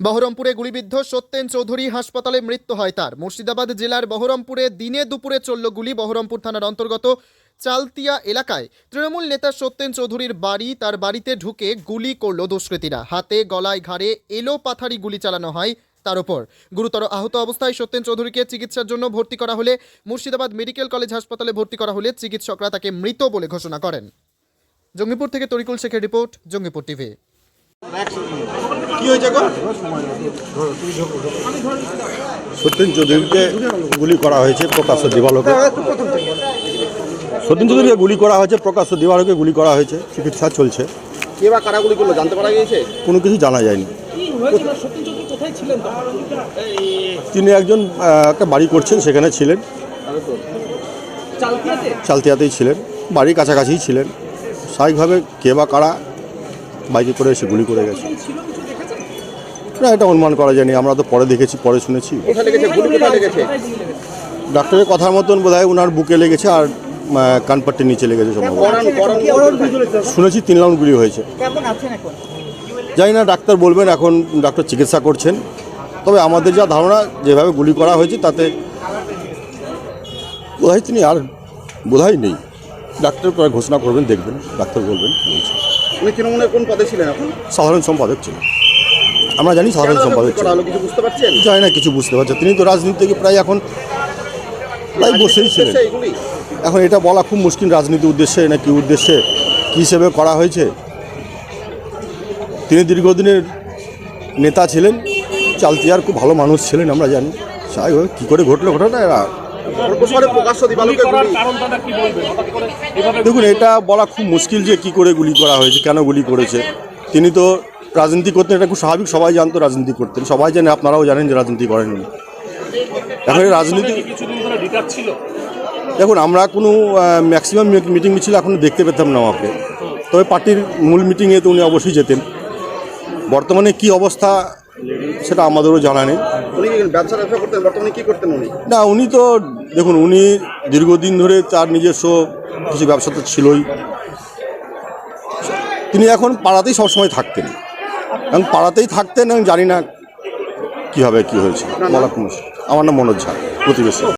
বহরমপুরে গুলিবিদ্ধ সত্যেন চৌধুরী হাসপাতালে মৃত্যু হয় তার। মুর্শিদাবাদ জেলার বহরমপুরে দিনে দুপুরে চলল গুলি। বহরমপুর থানার অন্তর্গত চালতিয়া এলাকায় তৃণমূল নেতা সত্যেন চৌধুরীর বাড়ি, তার বাড়িতে ঢুকে গুলি করল দুষ্কৃতীরা। হাতে, গলায় ঘাড়ে এলো পাথারি গুলি চালানো হয় তার ওপর গুরুতর আহত অবস্থায় সত্যেন চৌধুরীকে চিকিৎসার জন্য ভর্তি করা হলে মুর্শিদাবাদ মেডিকেল কলেজ হাসপাতালে ভর্তি করা হলে চিকিৎসকরা তাকে মৃত বলে ঘোষণা করেন। জঙ্গিপুর থেকে তরিকুল শেখের রিপোর্ট, জঙ্গিপুর টিভি। কি হয়েছে সত্যেন চৌধুরীকে গুলি করা হয়েছে প্রকাশ্য দিবালোকে। সত্যেন চৌধুরীকে গুলি করা হয়েছে প্রকাশ্য দিবালোকে গুলি করা হয়েছে চিকিৎসা চলছে। কে বা কারাগুলি করল জানতে পারা গিয়েছে? কোনো কিছু জানা যায়নি। তিনি একজন একটা বাড়ি করছেন সেখানে ছিলেন। চালতিয়াতেই ছিলেন বাড়ির কাছাকাছিই ছিলেন। স্বাভাবিকভাবে কে বা কারা বাইকে করে এসে গুলি করে গেছে। না এটা অনুমান করা যায়নি আমরা তো পরে দেখেছি পরে শুনেছি। ডাক্তারের কথার মতন বোধ হয় ওনার বুকে লেগেছে আর কানপাট্টির নিচে লেগেছে সম্ভবত। গরম শুনেছি তিন রাউন্ড গুলি হয়েছে। কেমন জানি না ডাক্তার বলবেন এখন ডাক্তার চিকিৎসা করছেন। তবে আমাদের যা ধারণা যেভাবে গুলি করা হয়েছে তাতে বোধহয় তিনি আর বোধহয় নেই। ডাক্তার পরে ঘোষণা করবেন দেখবেন ডাক্তার বলবেন হয়েছে উনি তৃণমূলের কোন পদে ছিলেন এখন? সাধারণ সম্পাদক ছিলেন। আমরা জানি সাধারণ সম্পাদক ছিলেন। কিছু বুঝতে পারছেন? জানি না কিছু বুঝতে পারছে তিনি তো রাজনীতি থেকে প্রায় এখন প্রায় বসেই ছিলেন। এখন এটা বলা খুব মুশকিল রাজনীতি উদ্দেশ্যে না কি উদ্দেশ্যে কী হিসেবে করা হয়েছে। তিনি দীর্ঘদিনের নেতা ছিলেন চালতিয়ার খুব ভালো মানুষ ছিলেন আমরা জানি। স্বাভাবিকভাবে কী করে ঘটলো ঘটনা এরা সর্বশহরে প্রকাশ্য দিবালোকে গুলি। দেখুন এটা বলা খুব মুশকিল যে কি করে গুলি করা হয়েছে কেন গুলি করেছে। তিনি তো রাজনীতি করতেন এটা খুব স্বাভাবিক সবাই জানতো রাজনীতি করতেন। সবাই জানে আপনারাও জানেন যে রাজনীতি করেন উনি। এখন রাজনীতি দেখুন আমরা কোনো ম্যাক্সিমাম মিটিং মিছিল এখনও দেখতে পেতাম না ওকে। তবে পার্টির মূল মিটিংয়ে তো উনি অবশ্যই যেতেন। বর্তমানে কি অবস্থা সেটা আমাদেরও জানা নেই। উনি ব্যবসা ব্যবসা করতেন? বর্তমানে কি করতেন উনি? না উনি তো দেখুন উনি দীর্ঘদিন ধরে তার নিজস্ব কিছু ব্যবসা তো ছিলই। তিনি এখন পাড়াতেই সবসময় থাকতেন। এবং পাড়াতেই থাকতেন এবং জানি না কীভাবে কী হয়েছে। বলা আমার নাম মনোজ ঝা প্রতিবেশী।